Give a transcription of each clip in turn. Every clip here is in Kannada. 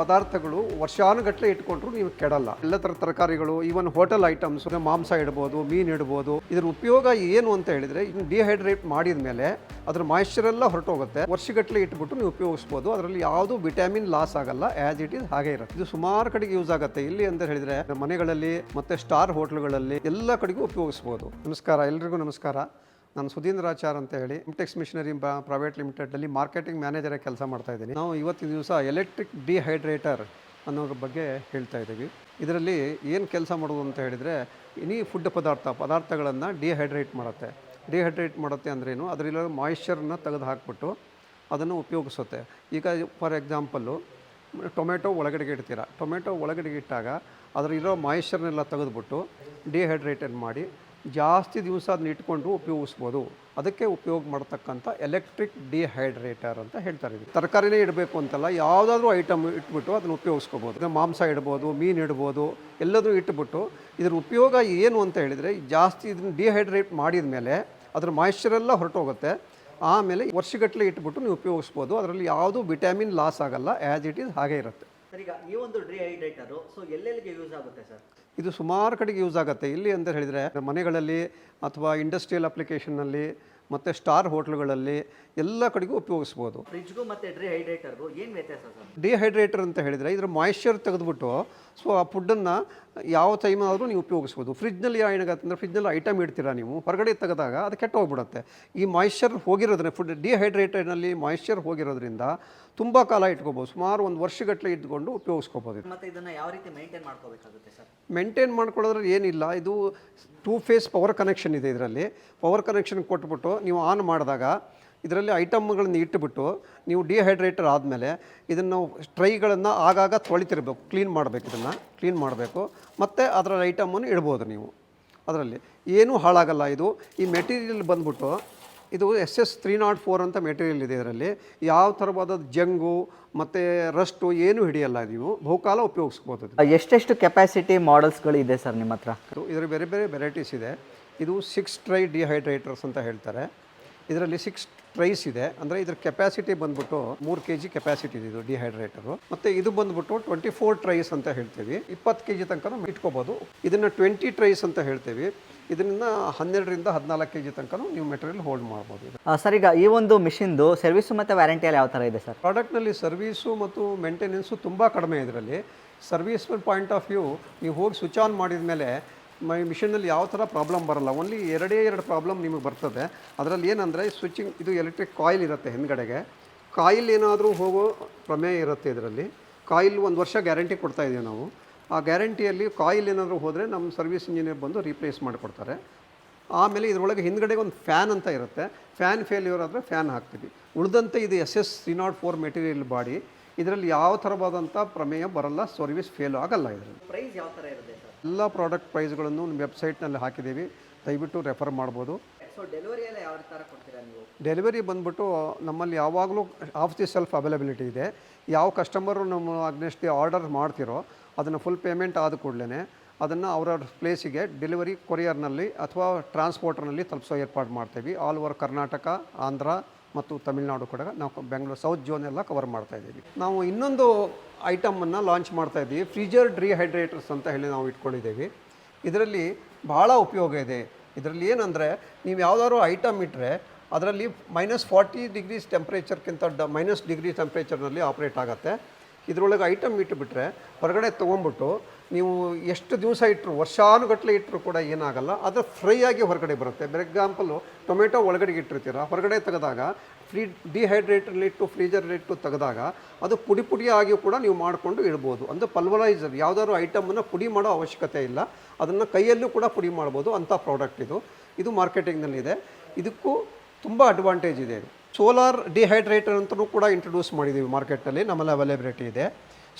ಪದಾರ್ಥಗಳು ವರ್ಷಾನುಗಟ್ಟಲೆ ಇಟ್ಕೊಂಡ್ರು ನೀವು ಕೆಡಲ್ಲ. ಎಲ್ಲ ಥರ ತರಕಾರಿಗಳು ಈವನ್ ಹೋಟೆಲ್ ಐಟಮ್ಸ್ ಮಾಂಸ ಇಡ್ಬೋದು, ಮೀನು ಇಡ್ಬೋದು, ಇದರ ಉಪಯೋಗ ಏನು ಅಂತ ಹೇಳಿದ್ರೆ, ಇನ್ನು ಡಿಹೈಡ್ರೇಟ್ ಮಾಡಿದ ಮೇಲೆ ಅದ್ರ ಮಾಯಿಶ್ಚರ್ ಎಲ್ಲ ಹೊರಟೋಗುತ್ತೆ. ವರ್ಷಗಟ್ಟಲೆ ಇಟ್ಬಿಟ್ಟು ನೀವು ಉಪಯೋಗಿಸ್ಬೋದು. ಅದರಲ್ಲಿ ಯಾವುದು ವಿಟಮಿನ್ ಲಾಸ್ ಆಗಲ್ಲ ಆಸ್ ಇಟ್ ಇಸ್ ಹಾಗೆ ಇರುತ್ತೆ. ಇದು ಸುಮಾರು ಕಡೆಗೆ ಯೂಸ್ ಆಗುತ್ತೆ. ಇಲ್ಲಿ ಅಂತ ಹೇಳಿದ್ರೆ, ಮನೆಗಳಲ್ಲಿ ಮತ್ತೆ ಸ್ಟಾರ್ ಹೋಟ್ಲ್ಗಳಲ್ಲಿ ಎಲ್ಲ ಕಡೆಗೂ ಉಪಯೋಗಿಸ್ಬೋದು. ನಮಸ್ಕಾರ, ಎಲ್ರಿಗೂ ನಮಸ್ಕಾರ. ನಾನು ಸುಧೀಂದ್ರಾಚಾರ್ ಅಂತ ಹೇಳಿ ಇಂಟೆಕ್ಸ್ ಮಿಷನರಿ ಪ್ರೈವೇಟ್ ಲಿಮಿಟೆಡಲ್ಲಿ ಮಾರ್ಕೆಟಿಂಗ್ ಮ್ಯಾನೇಜರಾಗಿ ಕೆಲಸ ಮಾಡ್ತಾ ಇದ್ದೀನಿ. ನಾವು ಇವತ್ತಿನ ದಿವಸ ಎಲೆಕ್ಟ್ರಿಕ್ ಡಿಹೈಡ್ರೇಟರ್ ಅನ್ನೋದ್ರ ಬಗ್ಗೆ ಹೇಳ್ತಾ ಇದ್ದೀವಿ. ಇದರಲ್ಲಿ ಏನು ಕೆಲಸ ಮಾಡೋದು ಅಂತ ಹೇಳಿದರೆ ಇನಿ ಫುಡ್ ಪದಾರ್ಥ, ಪದಾರ್ಥಗಳನ್ನು ಡಿಹೈಡ್ರೇಟ್ ಮಾಡುತ್ತೆ. ಡಿಹೈಡ್ರೇಟ್ ಮಾಡುತ್ತೆ ಅಂದ್ರೇನು ಅದರಲ್ಲಿರೋ ಮಾಯಿಶ್ಚರನ್ನ ತೆಗೆದು ಹಾಕ್ಬಿಟ್ಟು ಅದನ್ನು ಉಪಯೋಗಿಸುತ್ತೆ. ಈಗ ಫಾರ್ ಎಕ್ಸಾಂಪಲ್ಲು ಟೊಮೆಟೊ ಒಳಗಡೆಗೆ ಇಡ್ತೀರಾ? ಟೊಮೆಟೊ ಒಳಗಡೆಗೆ ಇಟ್ಟಾಗ ಅದರಲ್ಲಿರೋ ಮಾಯಿಶ್ಚರ್ನೆಲ್ಲ ತೆಗೆದುಬಿಟ್ಟು ಡಿಹೈಡ್ರೇಟನ್ನು ಮಾಡಿ ಜಾಸ್ತಿ ದಿವಸ ಅದನ್ನ ಇಟ್ಕೊಂಡು ಉಪಯೋಗಿಸ್ಬೋದು. ಅದಕ್ಕೆ ಉಪಯೋಗ ಮಾಡ್ತಕ್ಕಂಥ ಎಲೆಕ್ಟ್ರಿಕ್ ಡಿಹೈಡ್ರೇಟರ್ ಅಂತ ಹೇಳ್ತಾರೆ ಇದು ತರಕಾರಿನೇ ಇಡಬೇಕು ಅಂತಲ್ಲ, ಯಾವುದಾದ್ರೂ ಐಟಮ್ ಇಟ್ಬಿಟ್ಟು ಅದನ್ನು ಉಪಯೋಗಿಸ್ಕೋಬೋದು. ಮಾಂಸ ಇಡ್ಬೋದು, ಮೀನು ಇಡ್ಬೋದು ಎಲ್ಲದೂ ಇಟ್ಬಿಟ್ಟು ಇದ್ರ ಉಪಯೋಗ ಏನು ಅಂತ ಹೇಳಿದರೆ ಜಾಸ್ತಿ ಇದನ್ನು ಡಿಹೈಡ್ರೇಟ್ ಮಾಡಿದ ಮೇಲೆ ಅದರ ಮಾಯಿಶ್ಚರೆಲ್ಲ ಹೊರಟೋಗುತ್ತೆ. ಆಮೇಲೆ ವರ್ಷಗಟ್ಟಲೆ ಇಟ್ಬಿಟ್ಟು ನೀವು ಉಪಯೋಗಿಸ್ಬೋದು. ಅದರಲ್ಲಿ ಯಾವುದೂ ವಿಟಮಿನ್ ಲಾಸ್ ಆಗಲ್ಲ ಆ್ಯಸ್ ಇಟ್ ಈಸ್ ಹಾಗೆ ಇರುತ್ತೆ. ಸರ್ ಈಗ ಈ ಒಂದು ಡಿಹೈಡ್ರೇಟರು ಸೊ ಎಲ್ಲೆಲ್ಲಿಗೆ ಯೂಸ್ ಆಗುತ್ತೆ ಸರ್? ಇದು ಸುಮಾರು ಕಡೆಗೆ ಯೂಸ್ ಆಗುತ್ತೆ. ಇಲ್ಲಿ ಅಂತ ಹೇಳಿದರೆ ಮನೆಗಳಲ್ಲಿ ಅಥವಾ ಇಂಡಸ್ಟ್ರಿಯಲ್ ಅಪ್ಲಿಕೇಶನ್ನಲ್ಲಿ ಮತ್ತು ಸ್ಟಾರ್ ಹೋಟ್ಲುಗಳಲ್ಲಿ ಎಲ್ಲ ಕಡೆಗೂ ಉಪಯೋಗಿಸ್ಬೋದು. ಫ್ರಿಜ್ಗೂ ಮತ್ತು ಡಿಹೈಡ್ರೇಟರ್ಗೂ ಏನು ವ್ಯತ್ಯಾಸ ಸರ್? ಡಿಹೈಡ್ರೇಟರ್ ಅಂತ ಹೇಳಿದರೆ ಇದರ ಮಾಯಿಶ್ಚರ್ ತೆಗೆದುಬಿಟ್ಟು ಸೊ ಆ ಫುಡ್ಡನ್ನು ಯಾವ ಟೈಮ್ ಆದರೂ ನೀವು ಉಪಯೋಗಿಸ್ಬೋದು. ಫ್ರಿಜ್ನಲ್ಲಿ ಏನಾಗುತ್ತೆ ಅಂದರೆ ಫ್ರಿಜ್ನಲ್ಲಿ ಐಟಮ್ ಇಡ್ತೀರಾ ನೀವು ಹೊರಗಡೆ ತೆಗೆದಾಗ ಅದು ಕೆಟ್ಟ ಹೋಗ್ಬಿಡುತ್ತೆ ಈ ಮಾಯಿಶ್ಚರ್ ಹೋಗಿರೋದ್ರೆ ಫುಡ್ ಡಿಹೈಡ್ರೇಟೆಡ್ನಲ್ಲಿ ಮಾಯಿಶ್ಚರ್ ಹೋಗಿರೋದ್ರಿಂದ ತುಂಬ ಕಾಲ ಇಟ್ಕೋಬೋದು. ಸುಮಾರು ಒಂದು ವರ್ಷಗಟ್ಟಲೆ ಇಟ್ಕೊಂಡು ಉಪಯೋಗಿಸ್ಕೋಬೋದು. ಮತ್ತು ಇದನ್ನು ಯಾವ ರೀತಿ ಮೇಂಟೈನ್ ಮಾಡ್ಕೋಬೇಕಾಗುತ್ತೆ ಸರ್? ಮೇಂಟೈನ್ ಮಾಡ್ಕೊಳ್ಳೋದ್ರೆ ಏನಿಲ್ಲ ಇದು ಟೂ ಫೇಸ್ ಪವರ್ ಕನೆಕ್ಷನ್ ಇದೆ ಇದರಲ್ಲಿ. ಪವರ್ ಕನೆಕ್ಷನ್ ಕೊಟ್ಬಿಟ್ಟು ನೀವು ಆನ್ ಮಾಡಿದಾಗ ಇದರಲ್ಲಿ ಐಟಮ್ಗಳನ್ನ ಇಟ್ಟುಬಿಟ್ಟು ನೀವು ಡಿಹೈಡ್ರೇಟರ್ ಆದಮೇಲೆ ಇದನ್ನು ಸ್ಟ್ರೈಗಳನ್ನು ಆಗಾಗ ತೊಳಿತಿರ್ಬೇಕು. ಕ್ಲೀನ್ ಮಾಡಬೇಕು ಇದನ್ನು. ಕ್ಲೀನ್ ಮಾಡಬೇಕು. ಮತ್ತು ಅದರ ಐಟಮನ್ನು ಇಡ್ಬೋದು ನೀವು. ಅದರಲ್ಲಿ. ಏನೂ ಹಾಳಾಗಲ್ಲ ಇದು. ಈ ಮೆಟೀರಿಯಲ್ ಬಂದ್ಬಿಟ್ಟು ಇದು S S three naught four ಅಂತ ಮೆಟೀರಿಯಲ್ ಇದೆ ಇದರಲ್ಲಿ. ಯಾವ ಥರವಾದ ಜಂಗು ಮತ್ತು ರಸ್ಟು ಏನೂ ಹಿಡಿಯಲ್ಲ ನೀವು. ಬಹುಕಾಲ ಉಪಯೋಗಿಸ್ಬೋದು. ಎಷ್ಟೆಷ್ಟು ಕೆಪಾಸಿಟಿ ಮಾಡಲ್ಸ್ಗಳು ಇದೆ ಸರ್ ನಿಮ್ಮ ಹತ್ರ? ಇದು ಇದರ ಬೇರೆ ಬೇರೆ ವೆರೈಟೀಸ್ ಇದೆ. ಇದು ಸಿಕ್ಸ್ ಟ್ರೈ ಡಿಹೈಡ್ರೇಟರ್ಸ್ ಅಂತ ಹೇಳ್ತಾರೆ. ಇದರಲ್ಲಿ ಸಿಕ್ಸ್ ಟ್ರೈಸ್ ಇದೆ. ಅಂದರೆ ಇದ್ರ ಕೆಪಾಸಿಟಿ ಬಂದ್ಬಿಟ್ಟು ಮೂರು ಕೆ ಜಿ ಕೆಪಾಸಿಟಿ ಇದೆ ಇದು ಡಿಹೈಡ್ರೇಟರು ಮತ್ತು ಇದು ಬಂದ್ಬಿಟ್ಟು ಟ್ವೆಂಟಿ ಫೋರ್ ಟ್ರೈಸ್ ಅಂತ ಹೇಳ್ತೀವಿ. ಇಪ್ಪತ್ತು ಕೆ ಜಿ ತನಕ ನಾವು ಇಟ್ಕೋಬೋದು. ಇದನ್ನು ಟ್ವೆಂಟಿ ಟ್ರೈಸ್ ಅಂತ ಹೇಳ್ತೀವಿ. ಇದನ್ನ ಹನ್ನೆರಡರಿಂದ ಹದಿನಾಲ್ಕು ಕೆ ಜಿ ತನಕ ನೀವು ಮೆಟೀರಿಯಲ್ ಹೋಲ್ಡ್ ಮಾಡ್ಬೋದು ಸರ್ ಈಗ ಈ ಒಂದು ಮಿಷಿನ್ದು ಸರ್ವಿಸು ಮತ್ತು ವ್ಯಾರಂಟಿಯಲ್ಲಿ ಯಾವ ಥರ ಇದೆ ಸರ್? ಪ್ರಾಡಕ್ಟ್ನಲ್ಲಿ ಸರ್ವೀಸು ಮತ್ತು ಮೇಂಟೆನೆನ್ಸು ತುಂಬ ಕಡಿಮೆ ಇದರಲ್ಲಿ. ಸರ್ವಿಸ್ ಪಾಯಿಂಟ್ ಆಫ್ ವ್ಯೂ ನೀವು ಹೋಗಿ ಸ್ವಿಚ್ ಆನ್ ಮಾಡಿದ ಮೇಲೆ ಮೈ ಮಿಷಿನಲ್ಲಿ ಯಾವ ಥರ ಪ್ರಾಬ್ಲಮ್ ಬರಲ್ಲ. ಓನ್ಲಿ ಎರಡೇ ಎರಡು ಪ್ರಾಬ್ಲಮ್ ನಿಮಗೆ ಬರ್ತದೆ. ಅದರಲ್ಲಿ ಏನಂದರೆ ಸ್ವಿಚಿಂಗ್ ಇದು ಎಲೆಕ್ಟ್ರಿಕ್ ಕಾಯಿಲ್ ಇರುತ್ತೆ ಹಿಂದ್ಗಡೆಗೆ. ಕಾಯಿಲ್ ಏನಾದರೂ ಹೋಗೋ ಪ್ರಮೇಯ ಇರುತ್ತೆ ಇದರಲ್ಲಿ. ಕಾಯಿಲ್ ಒಂದು ವರ್ಷ ಗ್ಯಾರಂಟಿ ಕೊಡ್ತಾ ಇದ್ದೀವಿ ನಾವು. ಆ ಗ್ಯಾರಂಟಿಯಲ್ಲಿ ಕಾಯಿಲ್ ಏನಾದರೂ ಹೋದರೆ ನಮ್ಮ ಸರ್ವಿಸ್ ಇಂಜಿನಿಯರ್ ಬಂದು ರೀಪ್ಲೇಸ್ ಮಾಡಿಕೊಡ್ತಾರೆ. ಆಮೇಲೆ ಇದರೊಳಗೆ ಹಿಂದ್ಗಡೆ ಒಂದು ಫ್ಯಾನ್ ಅಂತ ಇರುತ್ತೆ. ಫ್ಯಾನ್ ಫೇಲ್ಯೂರ್ ಆದರೆ ಫ್ಯಾನ್ ಹಾಕ್ತೀವಿ. ಉಳಿದಂತೆ ಇದು S S three naught four material body. ಇದರಲ್ಲಿ ಯಾವ ಥರವಾದಂಥ ಪ್ರಮೇಯ ಬರಲ್ಲ ಸರ್ವಿಸ್ ಫೇಲ್ ಆಗಲ್ಲ ಇದರಲ್ಲಿ. ಪ್ರೈಸ್ ಯಾವ ಥರ ಇರುತ್ತೆ ಎಲ್ಲ ಪ್ರಾಡಕ್ಟ್ ಪ್ರೈಸ್ಗಳನ್ನು ನಿಮ್ಮ ವೆಬ್ಸೈಟ್ನಲ್ಲಿ ಹಾಕಿದ್ದೀವಿ. ದಯವಿಟ್ಟು ರೆಫರ್ ಮಾಡ್ಬೋದು. ಸೊ ಡೆಲಿವರಿ ಎಲ್ಲ ಯಾವ ಥರ ಕೊಡ್ತೀರಾ ನೀವು? ಡೆಲಿವರಿ ಬಂದ್ಬಿಟ್ಟು ನಮ್ಮಲ್ಲಿ ಯಾವಾಗಲೂ ಆಫ್ ದಿ ಸೆಲ್ಫ್ ಅವೈಲಬಿಲಿಟಿ ಇದೆ. ಯಾವ ಕಸ್ಟಮರು ನಮ್ಮ ಅಗ್ನೆಸ್ಟ್ ಆರ್ಡರ್ ಮಾಡ್ತಿರೋ ಅದನ್ನು ಫುಲ್ ಪೇಮೆಂಟ್ ಆದ ಕೂಡಲೇ ಅದನ್ನು ಅವರವ್ರ ಪ್ಲೇಸಿಗೆ ಡೆಲಿವರಿ ಕೊರಿಯರ್ನಲ್ಲಿ ಅಥವಾ ಟ್ರಾನ್ಸ್ಪೋರ್ಟರ್ನಲ್ಲಿ ತಲುಪಿಸೋ ಏರ್ಪಾಡು ಮಾಡ್ತೀವಿ. ಆಲ್ ಓವರ್ ಕರ್ನಾಟಕ ಆಂಧ್ರ ಮತ್ತು ತಮಿಳುನಾಡು ಕೂಡ ನಾವು ಬೆಂಗಳೂರು ಸೌತ್ ಜೋನ್ ಎಲ್ಲ ಕವರ್ ಮಾಡ್ತಾ ಇದ್ದೀವಿ. ನಾವು ಇನ್ನೊಂದು ಐಟಮನ್ನು ಲಾಂಚ್ ಮಾಡ್ತಾ ಇದ್ದೀವಿ. ಫ್ರೀಜರ್ ಡ್ರೀಹೈಡ್ರೇಟರ್ಸ್ ಅಂತ ಹೇಳಿ ನಾವು ಇಟ್ಕೊಂಡಿದ್ದೀವಿ. ಇದರಲ್ಲಿ ಭಾಳ ಉಪಯೋಗ ಇದೆ. ಇದರಲ್ಲಿ ಏನಂದರೆ ನೀವು ಯಾವುದಾದ್ರು ಐಟಮ್ ಇಟ್ಟರೆ ಅದರಲ್ಲಿ ಮೈನಸ್ ಫಾರ್ಟಿ ಡಿಗ್ರೀಸ್ ಟೆಂಪ್ರೇಚರ್ಗಿಂತ ಡ ಮೈನಸ್ ಡಿಗ್ರಿ ಟೆಂಪ್ರೇಚರ್ನಲ್ಲಿ ಆಪ್ರೇಟ್ ಆಗುತ್ತೆ. ಇದರೊಳಗೆ ಐಟಮ್ ಇಟ್ಟುಬಿಟ್ರೆ ಹೊರಗಡೆ ತೊಗೊಂಬಿಟ್ಟು ನೀವು ಎಷ್ಟು ದಿವಸ ಇಟ್ಟರು ವರ್ಷಾನುಗಟ್ಟಲೆ ಇಟ್ಟರು ಕೂಡ ಏನಾಗಲ್ಲ ಅದು ಫ್ರೈ ಆಗಿ ಹೊರಗಡೆ ಬರುತ್ತೆ. ಫಾರ್ ಎಕ್ಸಾಂಪಲು ಟೊಮೆಟೊ ಒಳಗಡೆ ಇಟ್ಟಿರ್ತೀರ, ಹೊರಗಡೆ ತೆಗೆದಾಗ ಫ್ರೀ ಡಿಹೈಡ್ರೇಟರ್ಲಿಟ್ಟು ಫ್ರೀಜರ್ಲಿಟ್ಟು ತೆಗೆದಾಗ, ಅದು ಪುಡಿ ಪುಡಿಯಾಗಿ ಕೂಡ ನೀವು ಮಾಡಿಕೊಂಡು ಇಡ್ಬೋದು. ಅಂದರೆ ಪಲ್ವರೈಸರ್ ಯಾವುದಾದ್ರು ಐಟಮನ್ನು ಪುಡಿ ಮಾಡೋ ಅವಶ್ಯಕತೆ ಇಲ್ಲ. ಅದನ್ನು ಕೈಯಲ್ಲೂ ಕೂಡ ಪುಡಿ ಮಾಡ್ಬೋದು. ಅಂಥ ಪ್ರಾಡಕ್ಟ್ ಇದು. ಇದು ಮಾರ್ಕೆಟಿಂಗ್ನಲ್ಲಿದೆ ಇದಕ್ಕೂ ತುಂಬ ಅಡ್ವಾಂಟೇಜ್ ಇದೆ. ಸೋಲಾರ್ ಡಿಹೈಡ್ರೇಟರ್ ಅಂತಲೂ ಕೂಡ ಇಂಟ್ರೊಡ್ಯೂಸ್ ಮಾಡಿದ್ದೀವಿ ಮಾರ್ಕೆಟಲ್ಲಿ ನಮ್ಮಲ್ಲಿ ಅವೈಲೇಬಿಲಿಟಿ ಇದೆ.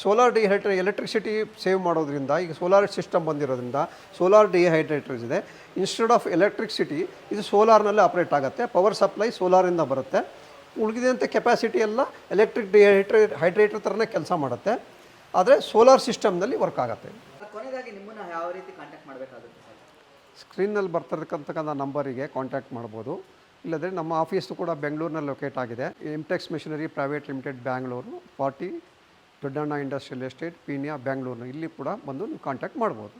ಸೋಲಾರ್ ಡಿಹೈಡ್ರೇ ಎಲೆಕ್ಟ್ರಿಸಿಟಿ ಸೇವ್ ಮಾಡೋದ್ರಿಂದ ಈಗ ಸೋಲಾರ್ ಸಿಸ್ಟಮ್ ಬಂದಿರೋದ್ರಿಂದ ಸೋಲಾರ್ ಡಿಹೈಡ್ರೇಟರ್ಸ್ ಇದೆ. ಇನ್ಸ್ಟೆಡ್ ಆಫ್ ಎಲೆಕ್ಟ್ರಿಸಿಟಿ ಇದು ಸೋಲಾರ್ನಲ್ಲೇ ಆಪ್ರೇಟ್ ಆಗುತ್ತೆ. ಪವರ್ ಸಪ್ಲೈ ಸೋಲಾರಿಂದ ಬರುತ್ತೆ. ಉಳಿದಿದಂಥ ಕೆಪಾಸಿಟಿ ಎಲ್ಲ ಎಲೆಕ್ಟ್ರಿಕ್ ಡಿಹೈಡ್ರೇ ಹೈಡ್ರೇಟರ್ ಥರನೇ ಕೆಲಸ ಮಾಡುತ್ತೆ. ಆದರೆ ಸೋಲಾರ್ ಸಿಸ್ಟಮ್ನಲ್ಲಿ ವರ್ಕ್ ಆಗುತ್ತೆ. ಕೊನೆಯದಾಗಿ ನಿಮ್ಮನ್ನು ಯಾವ ರೀತಿ ಕಾಂಟ್ಯಾಕ್ಟ್ ಮಾಡಬೇಕಾಗುತ್ತೆ ಸ್ಕ್ರೀನಲ್ಲಿ ಬರ್ತಿರ್ತಕ್ಕಂಥ ನಂಬರಿಗೆ ಕಾಂಟ್ಯಾಕ್ಟ್ ಮಾಡ್ಬೋದು. ಇಲ್ಲದ್ರೆ ನಮ್ಮ ಆಫೀಸು ಕೂಡ ಬೆಂಗಳೂರಿನಲ್ಲಿ ಲೊಕೇಟ್ ಆಗಿದೆ. Intex machinery private limited Bangalore forty Doddanna industrial estate Peenya Bangalore ಇಲ್ಲಿ ಕೂಡ ಬಂದು ನೀವು ಕಾಂಟ್ಯಾಕ್ಟ್ ಮಾಡ್ಬೋದು.